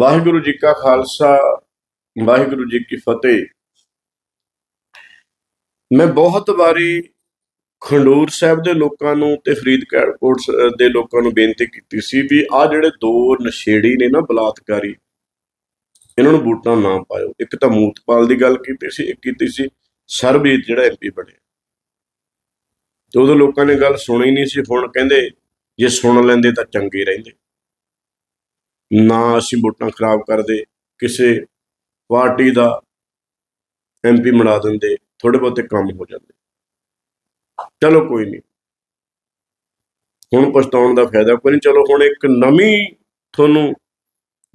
ਵਾਹਿਗੁਰੂ ਜੀ ਕਾ ਖਾਲਸਾ, ਵਾਹਿਗੁਰੂ ਜੀ ਕੀ ਫਤਿਹ। ਮੈਂ ਬਹੁਤ ਵਾਰੀ ਖੰਡੂਰ ਸਾਹਿਬ ਦੇ ਲੋਕਾਂ ਨੂੰ ਤੇ ਫਰੀਦਕੋਟ ਸ- ਦੇ ਲੋਕਾਂ ਨੂੰ ਬੇਨਤੀ ਕੀਤੀ ਸੀ ਵੀ ਆ ਜਿਹੜੇ ਦੋ ਨਸ਼ੇੜੀ ਨੇ ਨਾ ਬਲਾਤਕਾਰੀ, ਇਹਨਾਂ ਨੂੰ ਵੋਟਾਂ ਨਾ ਪਾਇਓ। ਇੱਕ ਤਾਂ ਮੂਤਪਾਲ ਦੀ ਗੱਲ ਕੀਤੀ ਸੀ, ਇੱਕ ਕੀਤੀ ਸੀ, ਸਰਬਜੀਤ ਜਿਹੜਾ ਐਮਪੀ ਬਣਿਆ। ਤੇ ਉਦੋਂ ਲੋਕਾਂ ਨੇ ਗੱਲ ਸੁਣੀ ਨਹੀਂ ਸੀ, ਹੁਣ ਕਹਿੰਦੇ ਜੇ ਸੁਣ ਲੈਂਦੇ ਤਾਂ ਚੰਗੇ ਰਹਿੰਦੇ। ਨਾ ਅਸੀਂ ਵੋਟਾਂ ਖਰਾਬ ਕਰਦੇ, ਕਿਸੇ ਪਾਰਟੀ ਦਾ ਐਮਪੀ ਬਣਾ ਦਿੰਦੇ ਥੋੜੇ ਬਹੁਤੇ ਕੰਮ ਹੋ ਜਾਂਦੇ। ਚਲੋ ਕੋਈ ਨਹੀਂ। ਹੁਣ ਪਛਤਾਉਣ ਦਾ ਫਾਇਦਾ ਕੋਈ ਨਹੀਂ। ਚਲੋ ਹੁਣ ਇੱਕ ਨਵੀਂ ਤੁਹਾਨੂੰ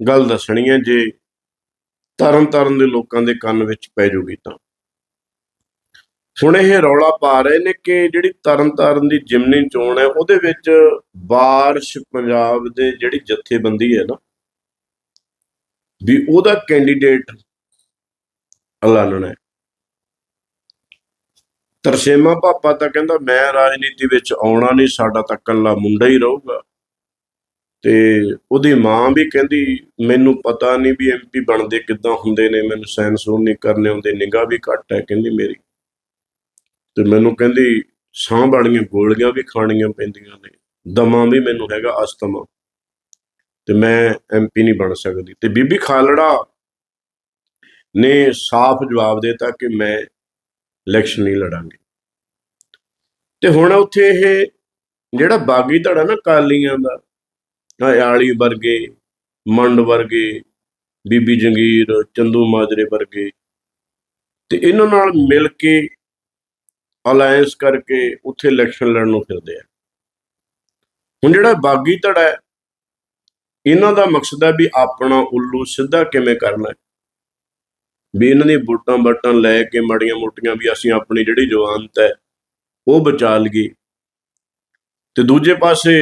ਗੱਲ ਦੱਸਣੀ ਹੈ, ਜੇ ਤਰਨ ਤਾਰਨ ਦੇ ਲੋਕਾਂ ਦੇ ਕੰਨ ਵਿੱਚ ਪੈ ਜੂਗੀ ਤਾਂ। ਹੁਣ ਇਹ ਰੌਲਾ ਪਾ ਰਹੇ ਨੇ ਕਿ ਜਿਹੜੀ ਤਰਨ ਤਾਰਨ ਦੀ ਜਿਮਨੀ ਚੋਣ ਹੈ, ਉਹਦੇ ਵਿੱਚ ਬਾਰਿਸ਼ ਪੰਜਾਬ ਦੇ ਜਿਹੜੀ ਜਥੇਬੰਦੀ ਹੈ ਨਾ ਵੀ ਉਹਦਾ ਕੈਂਡੀਡੇਟ ਐਲਾਨਣਾ ਹੈ। ਤਰਸੇਮਾ ਪਾਪਾ ਤਾਂ ਕਹਿੰਦਾ, ਮੈਂ ਰਾਜਨੀਤੀ ਵਿੱਚ ਆਉਣਾ ਨਹੀਂ, ਸਾਡਾ ਤਾਂ ਕੱਲਾ ਮੁੰਡਾ ਹੀ ਰਹੂਗਾ। ਤੇ ਉਹਦੀ ਮਾਂ ਵੀ ਕਹਿੰਦੀ, ਮੈਨੂੰ ਪਤਾ ਨਹੀਂ ਵੀ ਐਮਪੀ ਬਣਦੇ ਕਿੱਦਾਂ ਹੁੰਦੇ ਨੇ, ਮੈਨੂੰ ਸਾਇੰਸ ਉਹ ਨਹੀਂ ਕਰਨੇ ਹੁੰਦੇ ਨਿਗਾਹ ਵੀ ਘੱਟ ਹੈ ਕਹਿੰਦੀ ਮੇਰੀ। ਤੇ ਮੈਨੂੰ ਕਹਿੰਦੀ ਸਾਹ ਵਾਲੀਆਂ ਗੋਲੀਆਂ ਵੀ ਖਾਣੀਆਂ ਪੈਂਦੀਆਂ ਨੇ, ਦਮਾ ਵੀ ਮੈਨੂੰ ਹੈਗਾ ਅਸਤਮਾ ਤੇ ਮੈਂ ਐਮਪੀ ਨਹੀਂ ਬਣ ਸਕਦੀ। ਤੇ ਬੀਬੀ ਖਾਲੜਾ ਨੇ ਸਾਫ਼ ਜਵਾਬ ਦਿੱਤਾ ਕਿ ਮੈਂ ਇਲੈਕਸ਼ਨ ਨਹੀਂ ਲੜਾਂਗੀ। ਤੇ ਹੁਣ ਉੱਥੇ ਇਹ ਜਿਹੜਾ ਬਾਗੀ ਧੜਾ ਨਾ ਕਾਲੀਆਂ ਦਾ ਆਲੀ ਵਰਗੇ, ਮੰਡ ਵਰਗੇ, ਬੀਬੀ ਜੰਗੀਰ, ਚੰਦੂ ਮਾਜਰੇ ਵਰਗੇ, ਤੇ ਇਹਨਾਂ ਨਾਲ ਮਿਲ ਕੇ ਅਲਾਈਅੰਸ ਕਰਕੇ ਉੱਥੇ ਇਲੈਕਸ਼ਨ ਲੜਨ ਨੂੰ ਫਿਰਦੇ ਆ। ਹੁਣ ਜਿਹੜਾ ਬਾਗੀ ਧੜਾ ਹੈ ਇਹਨਾਂ ਦਾ ਮਕਸਦ ਹੈ ਵੀ ਆਪਣਾ ਉੱਲੂ ਸਿੱਧਾ ਕਿਵੇਂ ਕਰਨਾ ਹੈ। ਵੀ ਇਹਨਾਂ ਦੀ ਬੂਟਾਂ ਬੱਟਾਂ ਲੈ ਕੇ ਮੜੀਆਂ ਮੋਟੀਆਂ ਵੀ ਅਸੀਂ ਆਪਣੀ ਜਿਹੜੀ ਜਵਾਨਤ ਹੈ, ਉਹ ਬਚਾ ਲਈਏ। ਤੇ ਦੂਜੇ ਪਾਸੇ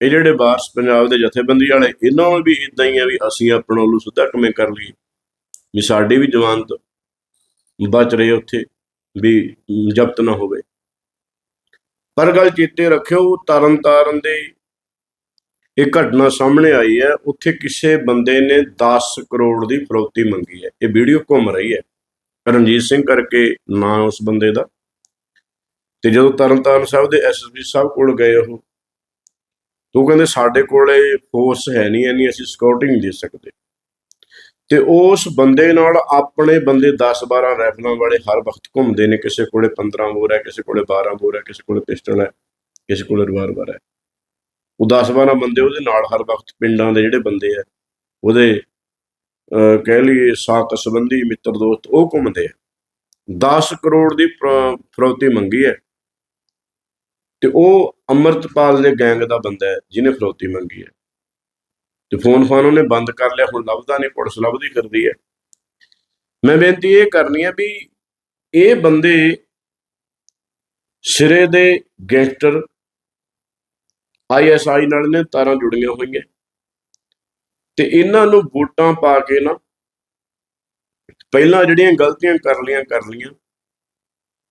ਇਹ ਜਿਹੜੇ ਬਾਰਸ ਪੰਜਾਬ ਦੇ ਜਥੇਬੰਦੀ ਵਾਲੇ, ਇਹਨਾਂ ਨੂੰ ਵੀ ਇਦਾਂ ਹੀ ਆ ਵੀ ਅਸੀਂ ਆਪਣਾ ਉੱਲੂ ਸਿੱਧਾ ਕਿਵੇਂ ਕਰ ਲਈਏ। ਵੀ ਸਾਡੀ ਵੀ ਜਵਾਨਤ ਬਚ ਰਹੇ ਉੱਥੇ, ਵੀ ਜ਼ਬਤ ਨਾ ਹੋਵੇ। ਪਰ ਗੱਲ ਚੇਤੇ ਰੱਖਿਓ, ਤਰਨ ਤਾਰਨ ਦੇ ਇਹ ਘਟਨਾ ਸਾਹਮਣੇ ਆਈ ਹੈ। ਉੱਥੇ ਕਿਸੇ ਬੰਦੇ ਨੇ 10 ਕਰੋੜ ਦੀ ਫਰੋਤੀ ਮੰਗੀ ਹੈ। ਇਹ ਵੀਡੀਓ ਘੁੰਮ ਰਹੀ ਹੈ। ਰਣਜੀਤ ਸਿੰਘ ਕਰਕੇ ਨਾਂ ਉਸ ਬੰਦੇ ਦਾ। ਤੇ ਜਦੋਂ ਤਰਨਤਾਰਨ ਸਾਹਿਬ ਦੇ ਐਸਐਸਪੀ ਸਾਹਿਬ ਕੋਲ ਗਏ ਉਹ, ਤਾਂ ਕਹਿੰਦੇ ਸਾਡੇ ਕੋਲੇ ਫੋਰਸ ਹੈ ਨਹੀਂ ਐਨੀ ਅਸੀਂ ਸਿਕਿਉਰਿਟੀ ਨਹੀਂ ਦੇ ਸਕਦੇ। ਤੇ ਉਸ ਬੰਦੇ ਨਾਲ ਆਪਣੇ ਬੰਦੇ 10 12 ਰਾਈਫਲਾਂ ਵਾਲੇ ਹਰ ਵਕਤ ਘੁੰਮਦੇ ਨੇ। ਕਿਸੇ ਕੋਲੇ 15 ਬੋਰ ਹੈ, ਕਿਸੇ ਕੋਲੇ 12 ਬੋਰ ਹੈ, ਕਿਸੇ ਕੋਲੇ ਪਿਸਟਲ ਹੈ, ਕਿਸੇ ਕੋਲੇ ਰਿਵਾਲਵਰ ਹੈ। ਉਹ 10 12 ਬੰਦੇ ਉਹਦੇ ਨਾਲ ਹਰ ਵਕਤ ਪਿੰਡਾਂ ਦੇ ਜਿਹੜੇ ਬੰਦੇ ਆ, ਉਹਦੇ, ਅਹ, ਕਹਿ ਲਈਏ ਸਾਥ ਸੰਬੰਧੀ ਮਿੱਤਰ ਦੋਸਤ, ਉਹ ਘੁੰਮਦੇ ਆ। 10 ਕਰੋੜ ਦੀ ਫਰ- ਫਰੌਤੀ ਮੰਗੀ ਹੈ। ਤੇ ਉਹ ਅਮਰਤਪਾਲ ਦੇ ਗੈਂਗ ਦਾ ਬੰਦਾ ਹੈ, ਜਿਹਨੇ ਫਰੌਤੀ ਮੰਗੀ ਹੈ। ਤੇ ਫੋਨ ਫਾਨ ਉਹਨੇ ਬੰਦ ਕਰ ਲਿਆ, ਹੁਣ ਲੱਭਦਾ ਨਹੀਂ, ਪੁਲਿਸ ਲੱਭਦੀ ਕਰਦੀ ਹੈ। ਮੈਂ ਬੇਨਤੀ ਇਹ ਕਰਨੀ ਹੈ ਵੀ ਇਹ ਬੰਦੇ ਸਿਰੇ ਦੇ ਗੈਂਗਸਟਰ ਆਈਐਸਆਈ ਨਾਲ ਨੇ ਤਾਰਾਂ ਜੁੜੀਆਂ ਹੋਈਆਂ। ਤੇ ਇਹਨਾਂ ਨੂੰ ਵੋਟਾਂ ਪਾ ਕੇ ਨਾ ਪਹਿਲਾਂ ਜਿਹੜੀਆਂ ਗਲਤੀਆਂ ਕਰ ਲੀਆਂ ਕਰ ਲੀਆਂ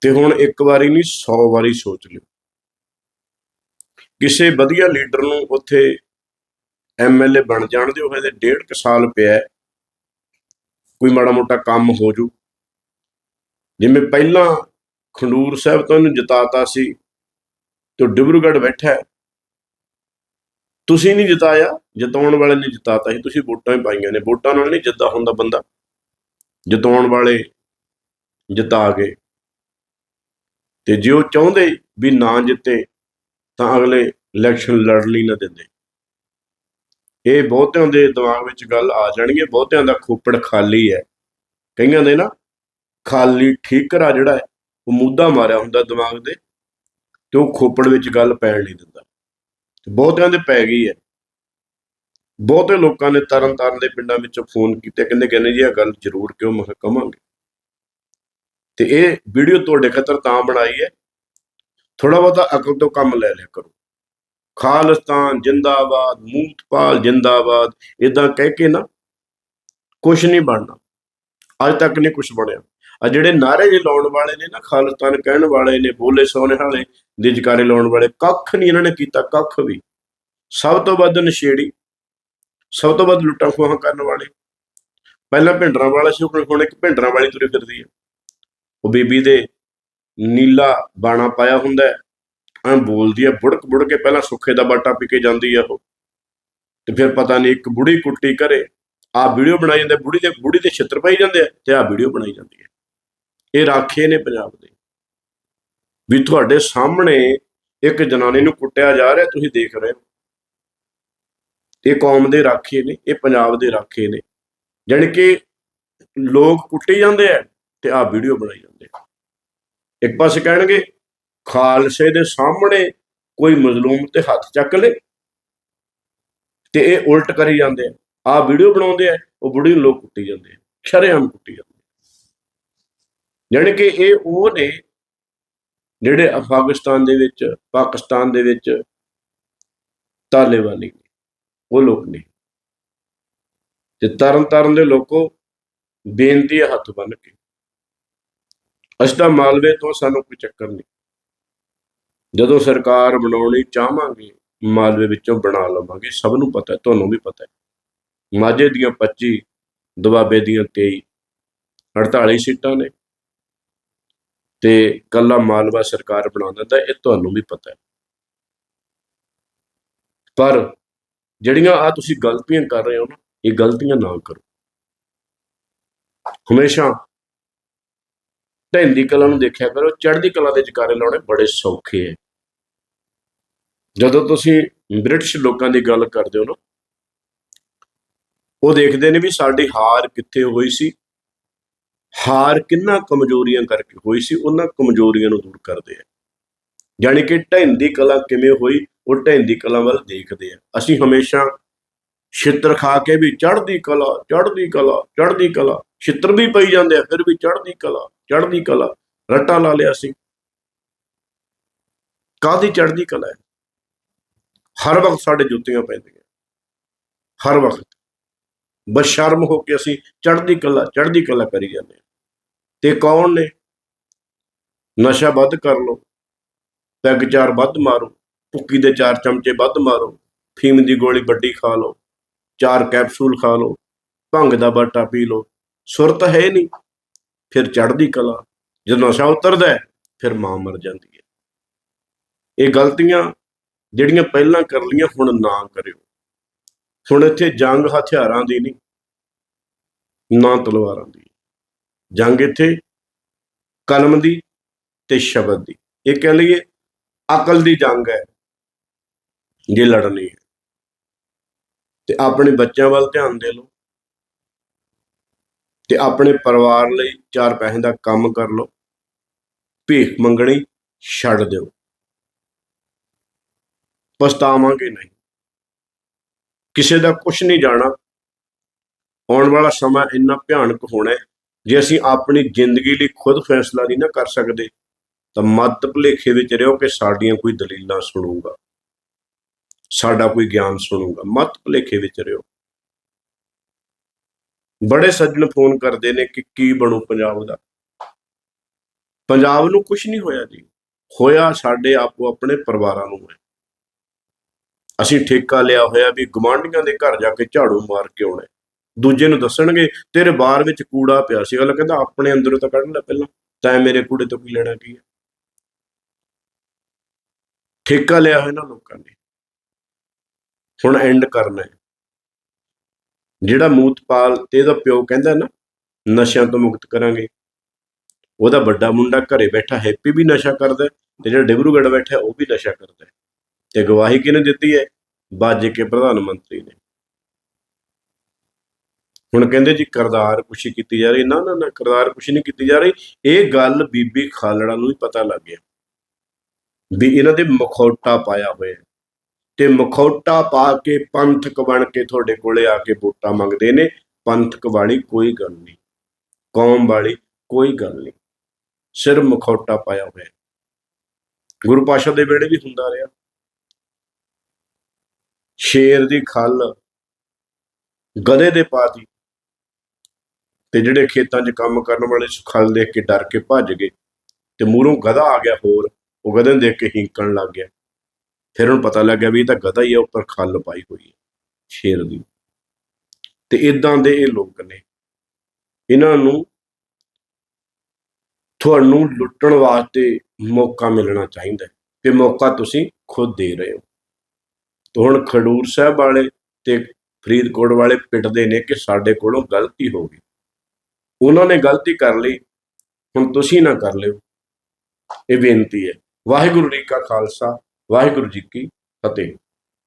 ਤੇ ਹੁਣ ਇੱਕ ਵਾਰੀ ਨਹੀਂ 100 ਵਾਰੀ ਸੋਚ ਲਿਓ। ਕਿਸੇ ਵਧੀਆ ਲੀਡਰ ਨੂੰ ਉੱਥੇ ਐਮਐਲਏ ਬਣ ਜਾਣ ਦਿਓ, ਹਜੇ ਡੇਢ ਕੁ ਸਾਲ ਪਿਆ ਕੋਈ ਮਾੜਾ ਮੋਟਾ ਕੰਮ ਹੋ ਜੂ। ਜਿਵੇਂ ਪਹਿਲਾਂ ਖੰਡੂਰ ਸਾਹਿਬ ਤੋਂ ਇਹਨੂੰ ਜਿਤਾਤਾ ਸੀ, ਤੇ ਉਹ ਡਿਬਰੂਗੜ੍ਹ ਬੈਠਾ ਤੁਸੀਂ ਨਹੀਂ ਜਿਤਾਇਆ, ਜਿਤਾਉਣ ਵਾਲੇ ਨੇ ਜਿਤਾਤਾ ਸੀ, ਤੁਸੀਂ ਵੋਟਾਂ ਹੀ ਪਾਈਆਂ ਨੇ, ਵੋਟਾਂ ਨਾਲ ਨਹੀਂ ਜਿੱਦਾ ਹੁੰਦਾ ਬੰਦਾ। ਜਿਤਾਉਣ ਵਾਲੇ ਜਿਤਾ ਗਏ। ਤੇ ਜੇ ਉਹ ਚਾਹੁੰਦੇ ਵੀ ਨਾ ਜਿੱਤੇ, ਤਾਂ ਅਗਲੇ ਇਲੈਕਸ਼ਨ ਲੜਨ ਲਈ ਨਾ ਦਿੰਦੇ। ਇਹ ਬਹੁਤਿਆਂ ਦੇ ਦਿਮਾਗ ਵਿੱਚ ਗੱਲ ਆ ਜਾਣੀ ਹੈ ਬਹੁਤਿਆਂ ਦਾ ਖੋਪੜ ਖਾਲੀ ਹੈ। ਕਈਆਂ ਦੇ ਨਾ ਖਾਲੀ ਠੀਕਰਾ ਜਿਹੜਾ ਹੈ, ਉਹ ਮੁੱਦਾ ਮਾਰਿਆ ਹੁੰਦਾ ਦਿਮਾਗ ਦੇ ਤੇ ਉਹ ਖੋਪੜ ਵਿੱਚ ਗੱਲ ਪੈਣ ਨਹੀਂ ਦਿੰਦਾ। ਤੇ ਬਹੁਤਿਆਂ ਦੇ ਪੈ ਗਈ ਹੈ। ਬਹੁਤੇ ਲੋਕਾਂ ਨੇ ਤਰਨ ਤਾਰਨ ਦੇ ਪਿੰਡਾਂ ਵਿੱਚੋਂ ਫੋਨ ਕੀਤੇ, ਕਹਿੰਦੇ ਕਹਿੰਦੇ ਜੀ, ਇਹ ਗੱਲ ਜ਼ਰੂਰ ਕਿਉਂ ਮੈਂ ਕਿਹਾ, ਕਵਾਂਗੇ। ਤੇ ਇਹ ਵੀਡੀਓ ਤੁਹਾਡੇ ਖਾਤਰ ਤਾਂ ਬਣਾਈ ਹੈ ਥੋੜਾ ਬਹੁਤਾ ਅਕਲ ਤੋਂ ਕੰਮ ਲੈ ਲਿਆ ਕਰੋ। ਖਾਲਿਸਤਾਨ ਜਿੰਦਾਬਾਦ ਮੂਤਪਾਲ ਜਿੰਦਾਬਾਦ ਇਦਾਂ ਕਹਿ ਕੇ ਨਾ ਕੁਝ ਨਹੀਂ ਬਣਨਾ। ਅੱਜ ਤੱਕ ਨਹੀਂ ਕੁਝ ਬਣਿਆ। ਆ ਜਿਹੜੇ ਨਾਰੇ ਜੇ ਲਾਉਣ ਵਾਲੇ ਨੇ ਨਾ, ਖਾਲਿਸਤਾਨ ਕਹਿਣ ਵਾਲੇ ਨੇ, ਬੋਲੇ ਸੋਨੇ ਵਾਲੇ ਦੇ ਜਕਾਰੇ ਲਾਉਣ ਵਾਲੇ, ਕੱਖ ਨਹੀਂ ਇਹਨਾਂ ਨੇ ਕੀਤਾ, ਕੱਖ ਵੀ। ਸਭ ਤੋਂ ਵੱਧ ਨਸ਼ੇੜੀ, ਸਭ ਤੋਂ ਵੱਧ ਲੁੱਟਾਂ ਖੋਹਾਂ ਕਰਨ ਵਾਲੇ। ਪਹਿਲਾਂ ਭਿੰਡਰਾਂ ਵਾਲਾ ਸੀ, ਹੁਣ ਹੁਣ ਇੱਕ ਭਿੰਡਰਾਂ ਵਾਲੀ ਤੁਰੇ ਫਿਰਦੀ ਹੈ ਉਹ ਬੀਬੀ ਦੇ ਨੀਲਾ ਬਾਣਾ ਪਾਇਆ ਹੁੰਦਾ ਹੈ। ਐਂ ਬੋਲਦੀ ਹੈ ਬੁੜਕ ਬੁੜ ਕੇ ਪਹਿਲਾਂ ਸੁੱਖੇ ਦਾ ਬਾਟਾ ਪੀ ਕੇ ਜਾਂਦੀ ਹੈ ਉਹ। ਤੇ ਫਿਰ ਪਤਾ ਨਹੀਂ ਇੱਕ ਬੁੜੀ ਕੁੱਟੀ ਕਰੇ। ਆ ਵੀਡੀਓ ਬਣਾਈ ਜਾਂਦੇ ਬੁੜੀ ਦੇ ਬੁੜੀ ਦੇ ਛਿੱਤਰ ਪਾਈ ਜਾਂਦੇ ਆ ਤੇ ਆ ਵੀਡੀਓ ਬਣਾਈ ਜਾਂਦੀ ਹੈ ਇਹ ਰਾਖੇ ਨੇ ਪੰਜਾਬ ਦੇ। ਵੀ ਤੁਹਾਡੇ ਸਾਹਮਣੇ ਇੱਕ ਜਨਾਨੀ ਨੂੰ ਕੁੱਟਿਆ ਜਾ ਰਿਹਾ, ਤੁਸੀਂ ਦੇਖ ਰਹੇ ਹੋ। ਇਹ ਕੌਮ ਦੇ ਰਾਖੇ ਨੇ, ਇਹ ਪੰਜਾਬ ਦੇ ਰਾਖੇ ਨੇ। ਜਾਣੀ ਕਿ ਲੋਕ ਕੁੱਟੇ ਜਾਂਦੇ ਆ ਤੇ ਆ ਵੀਡੀਓ ਬਣਾਈ ਜਾਂਦੇ ਇੱਕ ਪਾਸੇ ਕਹਿਣਗੇ, ਖਾਲਸੇ ਦੇ ਸਾਹਮਣੇ ਕੋਈ ਮਜ਼ਲੂਮ ਤੇ ਹੱਥ ਚੱਕ ਲੇ ਤੇ ਇਹ ਉਲਟ ਕਰੀ ਜਾਂਦੇ ਆ। ਆ ਵੀਡੀਓ ਬਣਾਉਂਦੇ ਆ, ਉਹ ਬੁੜੀ ਨੂੰ ਲੋਕ ਕੁੱਟੀ ਜਾਂਦੇ ਆ, ਸ਼ਰੇਆਮ ਕੁੱਟੀ ਜਾਂਦੇ ਆ ਜਾਣੀ ਕਿ ਇਹ ਉਹ ਨੇ ਜਿਹੜੇ ਅਫਗਾਨਿਸਤਾਨ ਦੇ ਵਿੱਚ, ਪਾਕਿਸਤਾਨ ਦੇ ਵਿੱਚ ਤਾਲਿਬਾਨੀ ਨੇ, ਉਹ ਲੋਕ ਨੇ। ਤੇ ਤਰਨ ਤਾਰਨ ਦੇ ਲੋਕੋ ਬੇਨਤੀ ਹੈ ਹੱਥ ਬੰਨ ਕੇ। ਅਸੀਂ ਤਾਂ ਮਾਲਵੇ ਤੋਂ ਸਾਨੂੰ ਕੋਈ ਚੱਕਰ ਨਹੀਂ। ਜਦੋਂ ਸਰਕਾਰ ਬਣਾਉਣੀ ਚਾਹਾਂਗੇ, ਮਾਲਵੇ ਵਿੱਚੋਂ ਬਣਾ ਲਵਾਂਗੇ, ਸਭ ਨੂੰ ਪਤਾ ਤੁਹਾਨੂੰ ਵੀ ਪਤਾ ਹੈ। ਮਾਝੇ ਦੀਆਂ 25 ਦੁਆਬੇ ਦੀਆਂ 23 48 ਸੀਟਾਂ ਨੇ। ਤੇ ਕੱਲਾ ਮਾਲਵਾ ਸਰਕਾਰ ਬਣਾ ਦਿੰਦਾ ਇਹ ਤੁਹਾਨੂੰ ਵੀ ਪਤਾ ਹੈ। ਪਰ ਜਿਹੜੀਆਂ ਆ ਤੁਸੀਂ ਗਲਤੀਆਂ ਕਰ ਰਹੇ ਹੋ ਨਾ, ਇਹ ਗਲਤੀਆਂ ਨਾ ਕਰੋ। ਹਮੇਸ਼ਾ ਢਹਿੰਦੀ ਕਲਾ ਨੂੰ ਦੇਖਿਆ ਕਰੋ, ਚੜ੍ਹਦੀ ਕਲਾ ਦੇ ਜਕਾਰੇ ਲਾਉਣੇ ਬੜੇ ਸੌਖੇ ਹੈ। ਜਦੋਂ ਤੁਸੀਂ ਬ੍ਰਿਟਿਸ਼ ਲੋਕਾਂ ਦੀ ਗੱਲ ਕਰਦੇ ਹੋ ਨਾ, ਉਹ ਦੇਖਦੇ ਨੇ ਵੀ ਸਾਡੀ ਹਾਰ ਕਿੱਥੇ ਹੋਈ ਸੀ ਹਾਰ ਕਿੰਨਾ ਕਮਜ਼ੋਰੀਆਂ ਕਰਕੇ ਹੋਈ ਸੀ, ਉਹਨਾਂ ਕਮਜ਼ੋਰੀਆਂ ਨੂੰ ਦੂਰ ਕਰਦੇ ਆ। ਯਾਨੀ ਕਿ ਢਹਿੰਦੀ ਕਲਾ ਕਿਵੇਂ ਹੋਈ, ਉਹ ਢਹਿੰਦੀ ਕਲਾ ਵੱਲ ਦੇਖਦੇ ਆ। ਅਸੀਂ ਹਮੇਸ਼ਾ ਛਿੱਤਰ ਖਾ ਕੇ ਵੀ ਚੜ੍ਹਦੀ ਕਲਾ ਚੜ੍ਹਦੀ ਕਲਾ ਚੜ੍ਹਦੀ ਕਲਾ, ਛਿੱਤਰ ਵੀ ਪਈ ਜਾਂਦੇ ਆ, ਫਿਰ ਵੀ ਚੜ੍ਹਦੀ ਕਲਾ ਚੜ੍ਹਦੀ ਕਲਾ, ਰੱਟਾ ਲਾ ਲਿਆ ਸੀ। ਕਾਦੀ ਚੜ੍ਹਦੀ ਕਲਾ ਹੈ? ਹਰ ਵਕਤ ਸਾਡੇ ਜੁੱਤੀਆਂ ਪੈਂਦੀਆਂ। ਹਰ ਵਕਤ। ਬਸ਼ਰਮ ਹੋ ਕੇ ਅਸੀਂ ਚੜ੍ਹਦੀ ਕਲਾ ਚੜ੍ਹਦੀ ਕਲਾ ਕਰੀ ਜਾਂਦੇ ਹਾਂ। ਤੇ ਕੌਣ ਨੇ? ਨਸ਼ਾ ਵੱਧ ਕਰ ਲਓ, ਪੈਗ ਚਾਰ ਵੱਧ ਮਾਰੋ, ਭੁੱਕੀ ਦੇ ਚਾਰ ਚਮਚੇ ਵੱਧ ਮਾਰੋ, ਫੀਮ ਦੀ ਗੋਲੀ ਵੱਡੀ ਖਾ ਲਓ, ਚਾਰ ਕੈਪਸੂਲ ਖਾ ਲਓ, ਭੰਗ ਦਾ ਬਾਟਾ ਪੀ ਲਓ, ਸੁਰਤ ਹੈ ਨਹੀਂ, ਫਿਰ ਚੜ੍ਹਦੀ ਕਲਾ, ਜਦੋਂ ਨਸ਼ਾ ਉਤਰਦਾ ਫਿਰ ਮਾਂ ਮਰ ਜਾਂਦੀ ਹੈ। ਇਹ ਗਲਤੀਆਂ ਜਿਹੜੀਆਂ ਪਹਿਲਾਂ ਕਰ ਲੀਆਂ ਹੁਣ ਨਾ ਕਰਿਓ। ਹੁਣ ਇੱਥੇ ਜੰਗ ਹਥਿਆਰਾਂ ਦੀ ਨਹੀਂ, ਨਾ ਤਲਵਾਰਾਂ ਦੀ। ਜੰਗ ਇੱਥੇ ਕਲਮ ਦੀ ਤੇ ਸ਼ਬਦ ਦੀ। ਇਹ ਕਹਿ ਲਈਏ ਅਕਲ ਦੀ ਜੰਗ ਹੈ, ਜੇ ਲੜਨੀ ਹੈ। ਤੇ ਆਪਣੇ ਬੱਚਿਆਂ ਵੱਲ ਧਿਆਨ ਦੇ ਲਓ। ਤੇ ਆਪਣੇ ਪਰਿਵਾਰ ਲਈ ਚਾਰ ਪੈਸੇ ਦਾ ਕੰਮ ਕਰ ਲਓ। ਭੀਖ ਮੰਗਣੀ ਛੱਡ ਦਿਓ। ਪਛਤਾਵਾਂਗੇ ਨਹੀਂ। ਕਿਸੇ ਦਾ ਕੁਝ ਨਹੀਂ ਜਾਣਾ। ਆਉਣ ਵਾਲਾ ਸਮਾਂ ਇੰਨਾ ਭਿਆਨਕ ਹੋਣਾ ਹੈ, ਜੇ ਅਸੀਂ ਆਪਣੀ ਜ਼ਿੰਦਗੀ ਲਈ ਖੁਦ ਫੈਸਲਾ ਨਹੀਂ ਨਾ ਕਰ ਸਕਦੇ, ਤਾਂ ਮੱਤ ਭੁਲੇਖੇ ਵਿੱਚ ਰਹੋ ਕਿ ਸਾਡੀਆਂ ਕੋਈ ਦਲੀਲਾਂ ਸੁਣੂਗਾ। ਸਾਡਾ ਕੋਈ ਗਿਆਨ ਸੁਣੂਗਾ। ਮੱਤ ਭੁਲੇਖੇ ਵਿੱਚ ਰਹੋ। ਬੜੇ ਸੱਜਣ ਫੋਨ ਕਰਦੇ ਨੇ ਕਿ ਕੀ ਬਣੂ ਪੰਜਾਬ ਦਾ। ਪੰਜਾਬ ਨੂੰ ਕੁਝ ਨਹੀਂ ਹੋਇਆ ਜੀ। ਹੋਇਆ ਸਾਡੇ ਆਪੋ ਆਪਣੇ ਪਰਿਵਾਰਾਂ ਨੂੰ ਹੈ ਅਸੀਂ ਠੇਕਾ ਲਿਆ ਹੋਇਆ ਵੀ ਗਵਾਂਢੀਆਂ ਦੇ ਘਰ ਜਾ ਕੇ ਝਾੜੂ ਮਾਰ ਕੇ ਆਉਣਾ ਦੂਜੇ ਨੂੰ ਦੱਸਣਗੇ, ਤੇਰੇ ਬਾਹਰ ਵਿੱਚ ਕੂੜਾ ਪਿਆ ਸੀ। ਅਗਲਾ ਕਹਿੰਦਾ, ਆਪਣੇ ਅੰਦਰੋਂ ਤਾਂ ਕੱਢ ਲੈ ਪਹਿਲਾਂ। ਤਾਂ ਮੇਰੇ ਕੂੜੇ ਤੋਂ ਕੀ ਲੈਣਾ, ਕੀ ਹੈ? ਠੇਕਾ ਲਿਆ ਹੋਇਆ ਨਾ ਲੋਕਾਂ ਨੇ। ਹੁਣ ਐਂਡ ਕਰਨਾ ਹੈ। ਜਿਹੜਾ ਮੂਤਪਾਲ ਤੇ ਇਹਦਾ ਪਿਓ ਕਹਿੰਦਾ ਨਾ, ਨਸ਼ਿਆਂ ਤੋਂ ਮੁਕਤ ਕਰਾਂਗੇ। ਉਹਦਾ ਵੱਡਾ ਮੁੰਡਾ ਘਰੇ ਬੈਠਾ ਹੈਪੀ ਵੀ ਨਸ਼ਾ ਕਰਦਾ ਤੇ ਜਿਹੜਾ ਡਿਬਰੂਗੜ੍ਹ ਬੈਠਾ, ਉਹ ਵੀ ਨਸ਼ਾ ਕਰਦਾ ਹੈ। ਤੇ ਗਵਾਹੀ ਕਿਹਨੇ ਦਿੱਤੀ ਹੈ? ਬਾਜੇ ਕੇ ਪ੍ਰਧਾਨ ਮੰਤਰੀ ਨੇ। ਹੁਣ ਕਹਿੰਦੇ ਜੀ ਕਰਦਾਰ ਕੁਸ਼ੀ ਕੀਤੀ ਜਾ ਰਹੀ। ਨਾ ਨਾ ਨਾ, ਕਰਦਾਰ ਕੁਸ਼ੀ ਨਹੀਂ ਕੀਤੀ ਜਾ ਰਹੀ। ਇਹ ਗੱਲ ਬੀਬੀ ਖਾਲੜਾ ਨੂੰ ਹੀ ਪਤਾ ਲੱਗ ਗਿਆ ਵੀ ਇਹਨਾਂ ਦੇ ਮਖੌਟਾ ਪਾਇਆ ਹੋਇਆ। ਤੇ ਮਖੌਟਾ ਪਾ ਕੇ ਪੰਥਕ ਬਣ ਕੇ ਤੁਹਾਡੇ ਕੋਲੇ ਆ ਕੇ ਵੋਟਾਂ ਮੰਗਦੇ ਨੇ। ਪੰਥਕ ਵਾਲੀ ਕੋਈ ਗੱਲ ਨਹੀਂ। ਕੌਮ ਵਾਲੀ ਕੋਈ ਗੱਲ ਨਹੀਂ। ਸਿਰ ਮਖੌਟਾ ਪਾਇਆ ਹੋਇਆ। ਗੁਰੂ ਪਾਸ਼ਾ ਦੇ ਵੇੜੇ ਵੀ ਹੁੰਦਾ ਰਿਹਾ। ਸ਼ੇਰ ਦੀ ਖੱਲ ਗਧੇ ਦੇ ਪਾਤੀ ਤੇ ਜਿਹੜੇ ਖੇਤਾਂ 'ਚ ਕੰਮ ਕਰਨ ਵਾਲੇ ਸੀ, ਖੱਲ ਦੇਖ ਕੇ ਡਰ ਕੇ ਭੱਜ ਗਏ ਤੇ ਮੂਹਰੋਂ ਗਧਾ ਆ ਗਿਆ ਹੋਰ, ਉਹ ਗਧੇ ਦੇਖ ਕੇ ਹਿੰਕਣ ਲੱਗ ਗਿਆ। ਫਿਰ ਉਹਨੂੰ ਪਤਾ ਲੱਗਿਆ ਵੀ ਇਹ ਤਾਂ ਗਧਾ ਹੀ ਹੈ ਉੱਪਰ ਖੱਲ ਪਾਈ ਹੋਈ ਹੈ ਸ਼ੇਰ ਦੀ। ਤੇ ਇਦਾਂ ਦੇ ਇਹ ਲੋਕ ਨੇ, ਇਹਨਾਂ ਨੂੰ ਤੁਹਾਨੂੰ ਲੁੱਟਣ ਵਾਸਤੇ ਮੌਕਾ ਮਿਲਣਾ ਚਾਹੀਦਾ ਹੈ। ਤੇ ਮੌਕਾ ਤੁਸੀਂ ਖੁਦ ਦੇ ਰਹੇ ਹੋ। ਤੇ ਹੁਣ ਖਡੂਰ ਸਾਹਿਬ ਵਾਲੇ ਤੇ ਫਰੀਦਕੋਟ ਵਾਲੇ ਪਿੱਟਦੇ ਨੇ ਕਿ ਸਾਡੇ ਕੋਲੋਂ ਗਲਤੀ ਹੋ ਗਈ। ਉਹਨਾਂ ਨੇ ਗਲਤੀ ਕਰ ਲਈ, ਹੁਣ ਤੁਸੀਂ ਨਾ ਕਰ ਲਿਓ। ਇਹ ਬੇਨਤੀ ਹੈ। ਵਾਹਿਗੁਰੂ ਜੀ ਕਾ ਖਾਲਸਾ, ਵਾਹਿਗੁਰੂ ਜੀ ਕੀ ਫਤਿਹ।